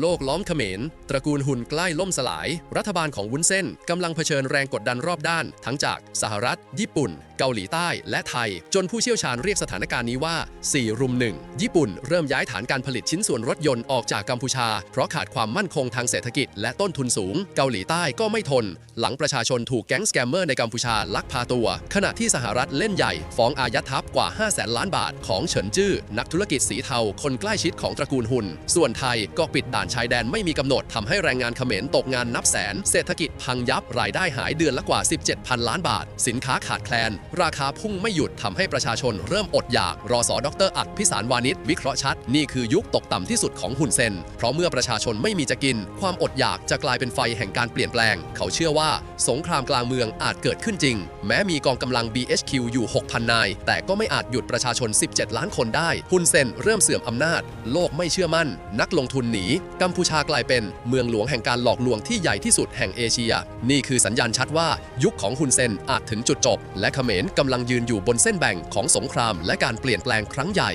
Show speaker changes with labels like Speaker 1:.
Speaker 1: โลกล้อมเขมร ตระกูลหุ่นใกล้ล่มสลาย รัฐบาลของวุ้นเส้นกำลังเผชิญแรงกดดันรอบด้าน ทั้งจากสหรัฐ ญี่ปุ่น เกาหลีใต้และไทย จนผู้เชี่ยวชาญเรียกสถานการณ์นี้ว่า 4 รุมหนึ่งญี่ปุ่นเริ่มย้ายฐานการผลิตชิ้นส่วนรถยนต์ออกจากกัมพูชา เพราะขาดความมั่นคงทางเศรษฐกิจและต้นทุนสูง เกาหลีใต้ก็ไม่ทน หลังประชาชนถูกแก๊งสแกมเมอร์ในกัมพูชาลักพาตัว ขณะที่สหรัฐเล่นใหญ่ ฟ้องอายัดทัพกว่า 5 0 0แสนล้านบาทของเฉินจื้อนักธุรกิจสีเทาคนใกล้ชิดของตระกูลหุนส่วนไทยก็ปิดด่านชายแดนไม่มีกำหนดทำให้แรงงานเขมรตกงานนับแสน เศรษฐกิจพังยับรายได้หายเดือนละกว่า 17พันล้านบาท สินค้าขาดแคลนราคาพุ่งไม่หยุดทำให้ประชาชนเริ่มอดอยาก รอสอดรอัดพิสารวานิชวิเคราะห์ชัด นี่คือยุคตกต่ำที่สุดของหุนเซน เพราะเมื่อประชาชนไม่มีจะกิน ความอดอยากจะกลายเป็นไฟแห่งการเปลี่ยนแปลง เขาเชื่อว่า สงครามกลางเมืองอาจเกิดขึ้นจริง แม้มีกองกำลัง BHQ อยู่ 6,000 นาย แต่ก็ไม่อาจหยุดประชาชน 17 ล้านคนได้ฮุนเซนเริ่มเสื่อมอำนาจ โลกไม่เชื่อมั่น นักลงทุนหนีกัมพูชากลายเป็นเมืองหลวงแห่งการหลอกลวงที่ใหญ่ที่สุดแห่งเอเชีย นี่คือสัญญาณชัดว่า ยุคของฮุนเซนอาจถึงจุดจบ และเขมรกำลังยืนอยู่บนเส้นแบ่งของสงครามและการเปลี่ยนแปลงครั้งใหญ่